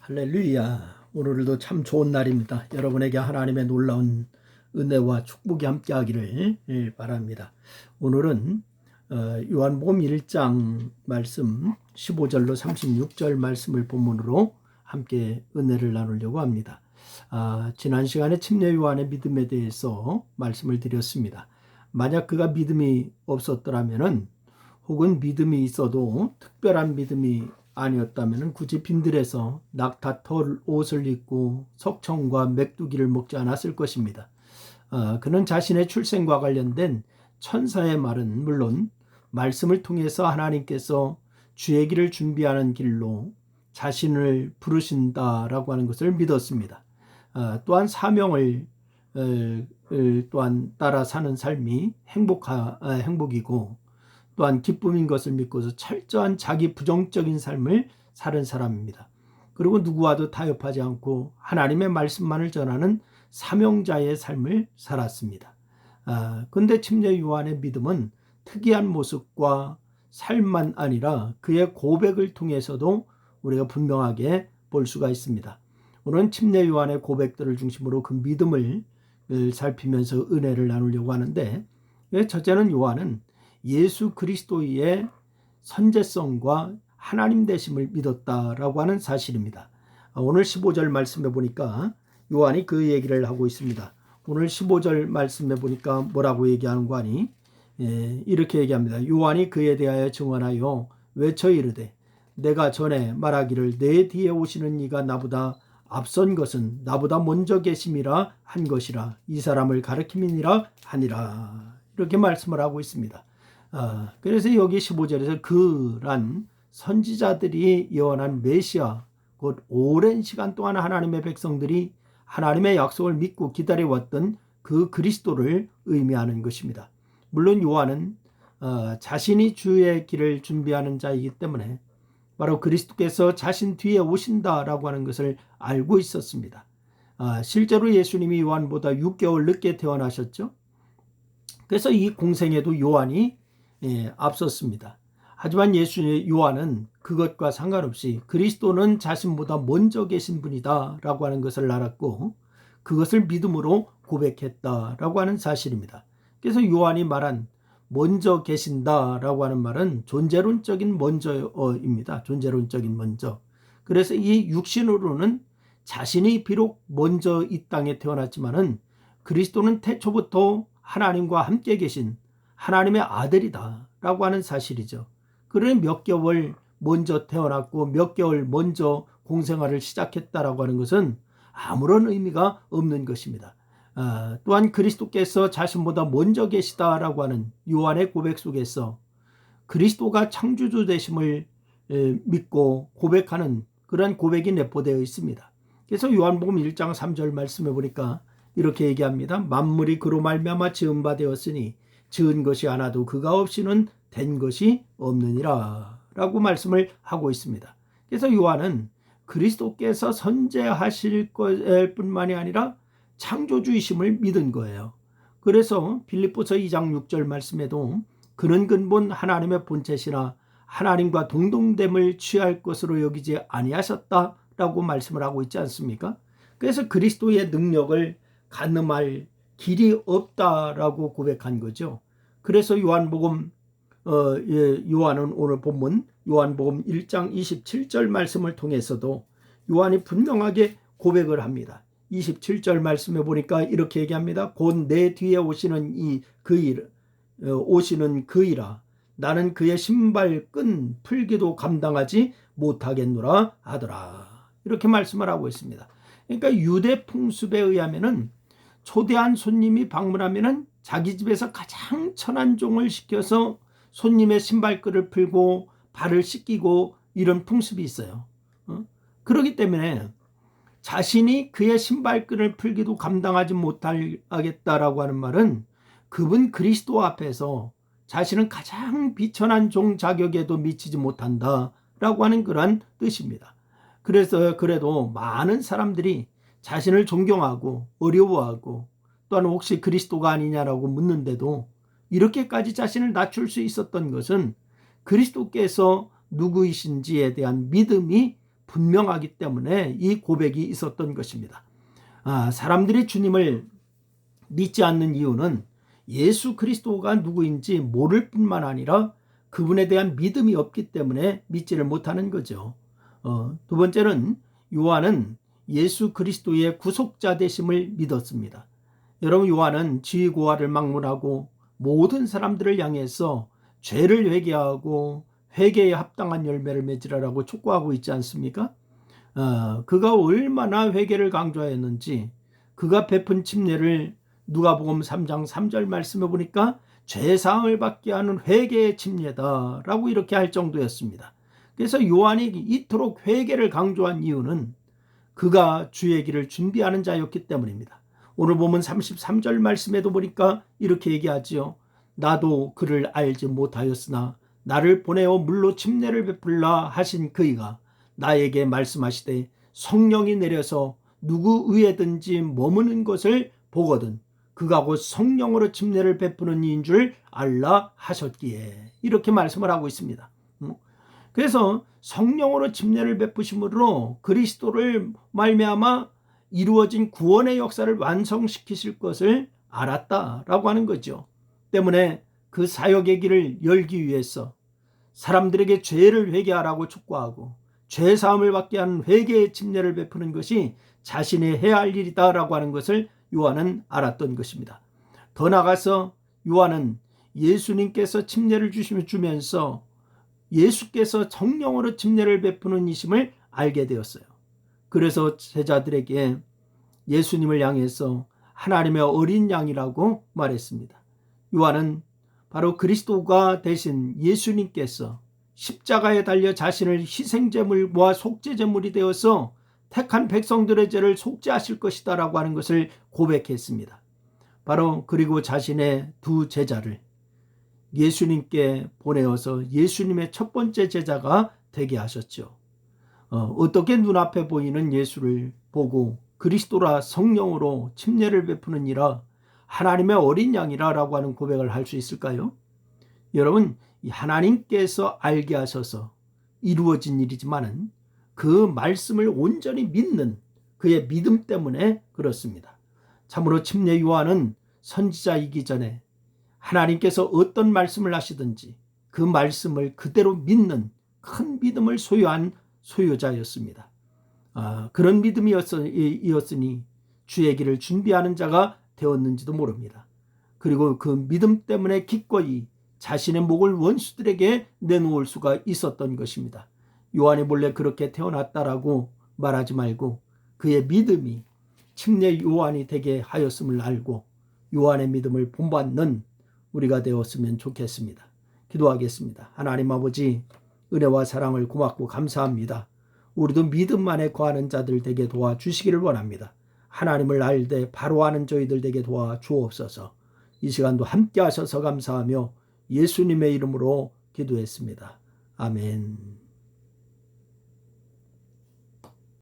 할렐루야. 오늘도 참 좋은 날입니다. 여러분에게 하나님의 놀라운 은혜와 축복이 함께 하기를 예, 바랍니다. 오늘은 어, 요한복음 1장 말씀 15절로 36절 말씀을 본문으로 함께 은혜를 나누려고 합니다. 아, 지난 시간에 침례 요한의 믿음에 대해서 말씀을 드렸습니다. 만약 그가 믿음이 없었더라면은 혹은 믿음이 있어도 특별한 믿음이 아니었다면 굳이 빈들에서 낙타털 옷을 입고 석청과 맥두기를 먹지 않았을 것입니다. 어, 그는 자신의 출생과 관련된 천사의 말은 물론 말씀을 통해서 하나님께서 주의 길을 준비하는 길로 자신을 부르신다라고 하는 것을 믿었습니다. 어, 또한 사명을 어, 어, 또한 따라 사는 삶이 행복하, 아, 행복이고 또한 기쁨인 것을 믿고서 철저한 자기 부정적인 삶을 사는 사람입니다. 그리고 누구와도 타협하지 않고 하나님의 말씀만을 전하는 사명자의 삶을 살았습니다. 아, 근데 침례 요한의 믿음은 특이한 모습과 삶만 아니라 그의 고백을 통해서도 우리가 분명하게 볼 수가 있습니다. 오늘은 침례 요한의 고백들을 중심으로 그 믿음을 살피면서 은혜를 나누려고 하는데 첫째는 요한은 예수 그리스도의 선제성과 하나님 되심을 믿었다라고 하는 사실입니다. 오늘 15절 말씀해 보니까 요한이 그 얘기를 하고 있습니다. 오늘 15절 말씀해 보니까 뭐라고 얘기하는 거 아니? 예, 이렇게 얘기합니다. 요한이 그에 대하여 증언하여 외쳐 이르되 내가 전에 말하기를 내 뒤에 오시는 이가 나보다 앞선 것은 나보다 먼저 계심이라 한 것이라 이 사람을 가르킴이니라 하니라 이렇게 말씀을 하고 있습니다. 아, 그래서 여기 15절에서 그란 선지자들이 예언한 메시아 곧 오랜 시간 동안 하나님의 백성들이 하나님의 약속을 믿고 기다려왔던 그 그리스도를 의미하는 것입니다. 물론 요한은 어, 자신이 주의 길을 준비하는 자이기 때문에 바로 그리스도께서 자신 뒤에 오신다라고 하는 것을 알고 있었습니다. 아, 실제로 예수님이 요한보다 6개월 늦게 태어나셨죠. 그래서 이 공생에도 요한이 예, 앞섰습니다. 하지만 예수 요한은 그것과 상관없이 그리스도는 자신보다 먼저 계신 분이다라고 하는 것을 알았고 그것을 믿음으로 고백했다라고 하는 사실입니다. 그래서 요한이 말한 먼저 계신다라고 하는 말은 존재론적인 먼저입니다. 존재론적인 먼저. 그래서 이 육신으로는 자신이 비록 먼저 이 땅에 태어났지만은 그리스도는 태초부터 하나님과 함께 계신 하나님의 아들이다라고 하는 사실이죠. 그러니 몇 개월 먼저 태어났고 몇 개월 먼저 공생활을 시작했다라고 하는 것은 아무런 의미가 없는 것입니다. 아, 또한 그리스도께서 자신보다 먼저 계시다라고 하는 요한의 고백 속에서 그리스도가 창조주 되심을 믿고 고백하는 그런 고백이 내포되어 있습니다. 그래서 요한복음 1장 3절 말씀해 보니까 이렇게 얘기합니다. 만물이 그로 말미암아 지은 바 되었으니 지은 것이 하나도 그가 없이는 된 것이 없느니라 라고 말씀을 하고 있습니다. 그래서 요한은 그리스도께서 선제하실 것 뿐만이 아니라 창조주이심을 믿은 거예요. 그래서 빌립보서 2장 6절 말씀에도 그는 근본 하나님의 본체시나 하나님과 동동됨을 취할 것으로 여기지 아니하셨다라고 말씀을 하고 있지 않습니까? 그래서 그리스도의 능력을 가늠할 길이 없다라고 고백한 거죠. 그래서 요한복음 어, 예, 요한은 오늘 본문 요한복음 1장 27절 말씀을 통해서도 요한이 분명하게 고백을 합니다. 27절 말씀에 보니까 이렇게 얘기합니다. 곧 내 뒤에 오시는 이 그일 어, 오시는 그이라 나는 그의 신발 끈 풀기도 감당하지 못하겠노라 하더라. 이렇게 말씀을 하고 있습니다. 그러니까 유대 풍습에 의하면은 초대한 손님이 방문하면은 자기 집에서 가장 천한 종을 시켜서 손님의 신발끈을 풀고 발을 씻기고 이런 풍습이 있어요. 어? 그렇기 때문에 자신이 그의 신발끈을 풀기도 감당하지 못하겠다라고 하는 말은 그분 그리스도 앞에서 자신은 가장 비천한 종 자격에도 미치지 못한다라고 하는 그러한 뜻입니다. 그래서 그래도 많은 사람들이 자신을 존경하고 어려워하고 또한 혹시 그리스도가 아니냐라고 묻는데도 이렇게까지 자신을 낮출 수 있었던 것은 그리스도께서 누구이신지에 대한 믿음이 분명하기 때문에 이 고백이 있었던 것입니다. 아, 사람들이 주님을 믿지 않는 이유는 예수 그리스도가 누구인지 모를 뿐만 아니라 그분에 대한 믿음이 없기 때문에 믿지를 못하는 거죠. 어, 두 번째는 요한은 예수 그리스도의 구속자 되심을 믿었습니다. 여러분 요한은 지위고하를 막론하고 모든 사람들을 향해서 죄를 회개하고 회개에 합당한 열매를 맺으라고 촉구하고 있지 않습니까? 어, 그가 얼마나 회개를 강조하였는지 그가 베푼 침례를 누가복음 3장 3절 말씀해 보니까 죄 사함을 받게 하는 회개의 침례다라고 이렇게 할 정도였습니다. 그래서 요한이 이토록 회개를 강조한 이유는 그가 주의 길을 준비하는 자였기 때문입니다. 오늘 보면 33절 말씀에도 보니까 이렇게 얘기하지요. 나도 그를 알지 못하였으나 나를 보내어 물로 침례를 베풀라 하신 그이가 나에게 말씀하시되 성령이 내려서 누구 위에든지 머무는 것을 보거든 그가 곧 성령으로 침례를 베푸는 이인 줄 알라 하셨기에 이렇게 말씀을 하고 있습니다. 음. 그래서 성령으로 침례를 베푸심으로 그리스도를 말미암아 이루어진 구원의 역사를 완성시키실 것을 알았다라고 하는 거죠. 때문에 그 사역의 길을 열기 위해서 사람들에게 죄를 회개하라고 촉구하고 죄 사함을 받게 하는 회개의 침례를 베푸는 것이 자신이 해야 할 일이다라고 하는 것을 요한은 알았던 것입니다. 더 나가서 요한은 예수님께서 침례를 주시면서 예수께서 성령으로 침례를 베푸는 이심을 알게 되었어요. 그래서 제자들에게 예수님을 향해서 하나님의 어린 양이라고 말했습니다. 요한은 바로 그리스도가 대신 예수님께서 십자가에 달려 자신을 희생제물과 속죄제물이 되어서 택한 백성들의 죄를 속죄하실 것이다라고 하는 것을 고백했습니다. 바로 그리고 자신의 두 제자를 예수님께 보내어서 예수님의 첫 번째 제자가 되게 하셨죠. 어, 떻게 눈앞에 보이는 예수를 보고 그리스도라 성령으로 침례를 베푸는 이라 하나님의 어린 양이라 라고 하는 고백을 할 수 있을까요? 여러분, 하나님께서 알게 하셔서 이루어진 일이지만은 그 말씀을 온전히 믿는 그의 믿음 때문에 그렇습니다. 참으로 침례 요한은 선지자이기 전에 하나님께서 어떤 말씀을 하시든지 그 말씀을 그대로 믿는 큰 믿음을 소유한 소유자였습니다. 아, 그런 믿음이었으니 주의 길을 준비하는 자가 되었는지도 모릅니다. 그리고 그 믿음 때문에 기꺼이 자신의 목을 원수들에게 내놓을 수가 있었던 것입니다. 요한이 몰래 그렇게 태어났다라고 말하지 말고 그의 믿음이 침례 요한이 되게 하였음을 알고 요한의 믿음을 본받는 우리가 되었으면 좋겠습니다. 기도하겠습니다. 하나님 아버지 은혜와 사랑을 고맙고 감사합니다. 우리도 믿음 안에 거하는 자들 되게 도와 주시기를 원합니다. 하나님을 알되 바로 아는 저희들 되게 도와 주옵소서. 이 시간도 함께 하셔서 감사하며 예수님의 이름으로 기도했습니다. 아멘.